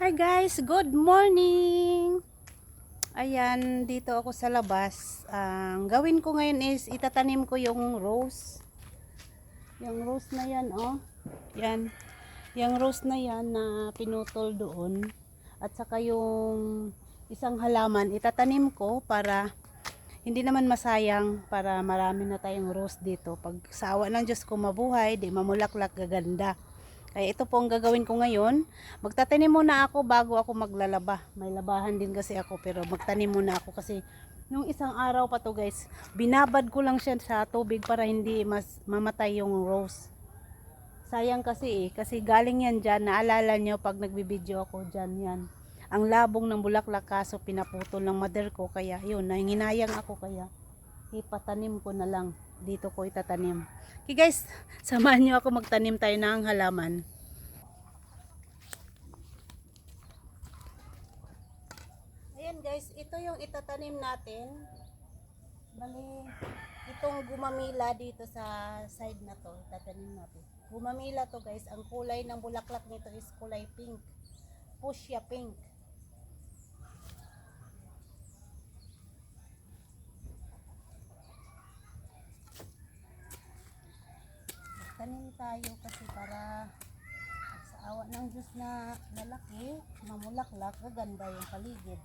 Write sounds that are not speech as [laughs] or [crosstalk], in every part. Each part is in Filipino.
Hi guys, good morning! Ayan, dito ako sa labas. Ang gawin ko ngayon is itatanim ko yung rose. Yung rose na yan, oh. Yan. Yung rose na yan na pinutol doon. At saka yung isang halaman, itatanim ko para hindi naman masayang para marami na tayong rose dito. Pag sa awa ng Diyos ko mabuhay, di mamulaklak gaganda. Kaya ito po ang gagawin ko ngayon. Magtatanim muna ako bago ako maglalaba. May labahan din kasi ako pero magtanim muna ako kasi nung isang araw pa to guys, binabad ko lang siya sa tubig para hindi mas mamatay yung rose. Sayang kasi eh, kasi galing yan dyan, naalala nyo pag nagbibideo ako dyan yan. Ang labong ng bulaklak kaso pinaputol ng mother ko kaya yun, nanginayang ako kaya ipatanim ko na lang. Dito ko itatanim. Okay guys, samahan nyo ako magtanim tayo ng halaman. Ayan guys, ito yung itatanim natin. Bali, itong gumamila dito sa side na to, itatanim natin. Gumamila to guys, ang kulay ng bulaklak nito is kulay pink. Fuchsia pink. Tanim tayo kasi para sa awa ng Diyos na lalaki, mamulaklak, gaganda yung paligid.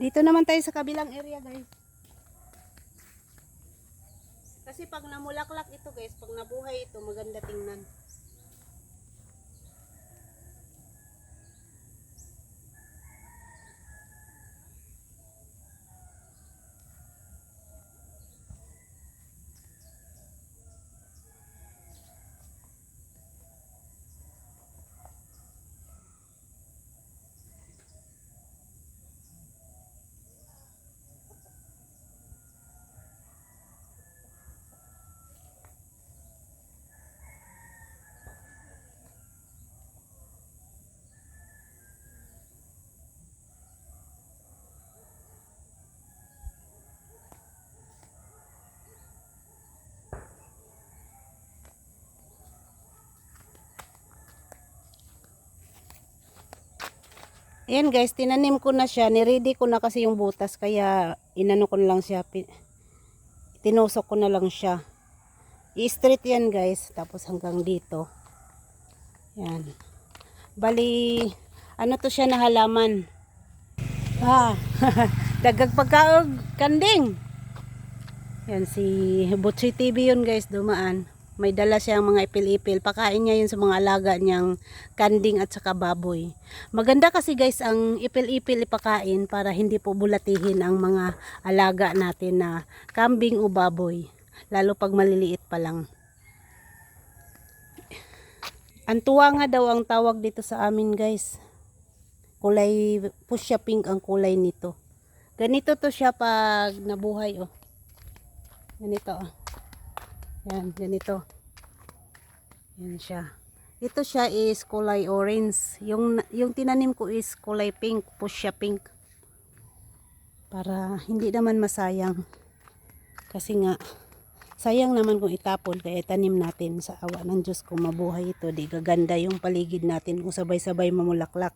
Dito naman tayo sa kabilang area guys. Kasi pag namulaklak ito guys, pag nabuhay ito, maganda tingnan. Ayan guys, tinanim ko na siya. Niready ko na kasi yung butas. Kaya inano ko na lang siya. Tinusok ko na lang siya. I-straight yan guys. Tapos hanggang dito. Yan. Bali, ano to siya na halaman? Ah, [laughs] dagag pagkaog kanding. Yan si Butchi TV yun guys, dumaan. May dala siyang mga ipil-ipil. Pakain niya yun sa mga alaga niyang kanding at saka baboy. Maganda kasi guys ang ipil-ipil ipakain para hindi po bulatihin ang mga alaga natin na kambing o baboy. Lalo pag maliliit pa lang. Antuwa nga daw ang tawag dito sa amin guys. Kulay fuchsia pink ang kulay nito. Ganito to siya pag nabuhay oh. Ganito oh. Yan, ganito. Yan siya. Ito siya is kulay orange. Yung yung tinanim ko is kulay pink, fuchsia pink. Para hindi naman masayang. Kasi nga sayang naman kung itapon kaya tanim natin sa awa ng Diyos kung mabuhay ito. Di gaganda yung paligid natin kung sabay-sabay mamulaklak.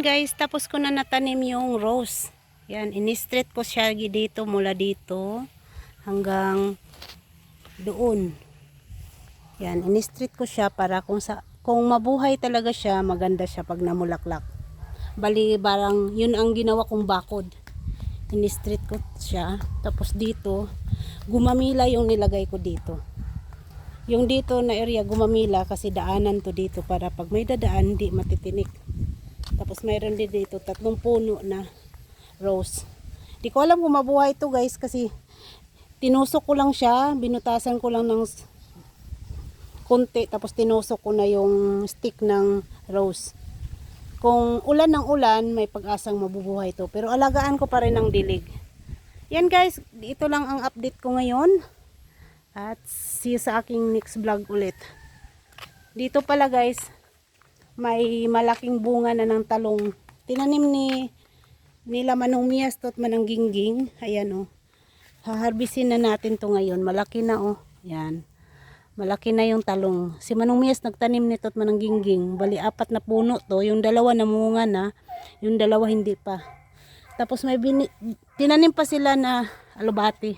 Guys, tapos ko na natanim yung rose. Yan, in-street ko siya dito mula dito hanggang doon. Yan, in-street ko siya para kung sa kung mabuhay talaga siya, maganda siya pag namulaklak. Bali, barang yun ang ginawa kong bakod. In-street ko siya. Tapos dito, gumamila yung nilagay ko dito. Yung dito na area gumamila kasi daanan to dito para pag may dadaan, hindi matitinik. Tapos mayroon din dito tatlong puno na rose. Di ko alam kung mabuhay to guys kasi tinusok ko lang siya, binutasan ko lang ng konti tapos tinusok ko na yung stick ng rose. Kung ulan ng ulan, may pag-asang mabubuhay to. Pero alagaan ko pa rin ng dilig. Yan guys, ito lang ang update ko ngayon. At see sa aking next vlog ulit. Dito pala guys, may malaking bunga na ng talong. Tinanim ni nila Manong Miasto at Manang Gingging. Ayan oh. Haharbisin na natin to ngayon. Malaki na oh. Yan. Malaki na yung talong. Si Manong Mias nagtanim nito at Manang Gingging. Bali apat na puno to. Yung dalawa namunga na. Yung dalawa hindi pa. Tapos may bini, tinanim pa sila na alubati.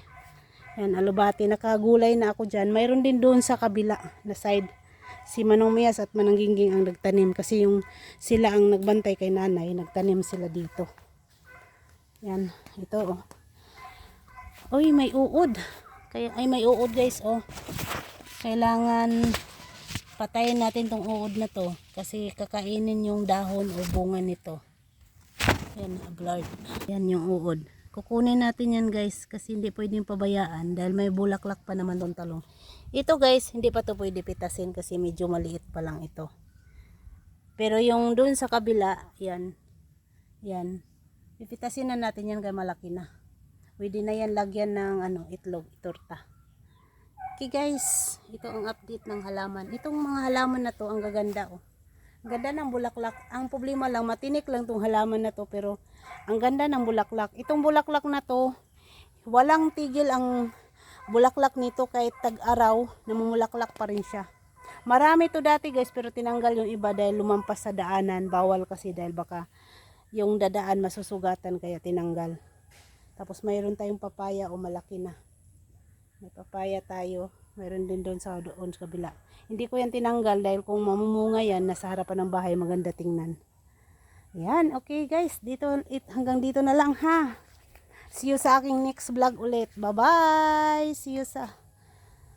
Yan, alubati. Nakagulay na ako dyan. Mayroon din doon sa kabila na side si Manong Mias at Manang Gingging ang nagtanim kasi yung sila ang nagbantay kay nanay, nagtanim sila dito. Yan, ito oh. Uy, may uod. Kaya ay may uod guys oh. Kailangan patayin natin tong uod na to kasi kakainin yung dahon o bunga nito. Yan, blurred. Yan yung uod. Kukunin natin yan guys kasi hindi pwedeng pabayaan dahil may bulaklak pa naman tong talong. Ito guys, hindi pa to pwede pitasin kasi medyo maliit pa lang ito. Pero yung dun sa kabila, yan. Yan. Pipitasin na natin yan kaya malaki na. Pwede na yan lagyan ng ano, itlog, torta. Okay guys, ito ang update ng halaman. Itong mga halaman na to, ang gaganda oh. Ganda ng bulaklak. Ang problema lang, matinik lang tong halaman na to, pero ang ganda ng bulaklak. Itong bulaklak na to, walang tigil ang bulaklak nito kahit tag-araw, namumulaklak pa rin siya. Marami to dati guys, pero tinanggal yung iba dahil lumampas sa daanan. Bawal kasi dahil baka yung dadaan masusugatan kaya tinanggal. Tapos mayroon tayong papaya o malaki na. May papaya tayo. Mayroon din doon sa doon sa kabila. Hindi ko yan tinanggal dahil kung mamumunga yan, nasa harapan ng bahay, maganda tingnan. Yan, okay guys. Dito, it, hanggang dito na lang ha. See you sa aking next vlog ulit. Bye-bye! See you sa...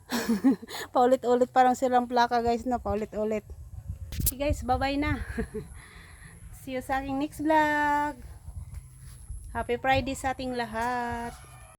[laughs] paulit-ulit parang silang plaka guys na paulit-ulit. Okay guys, bye-bye na. [laughs] See you sa aking next vlog. Happy Friday sa ating lahat.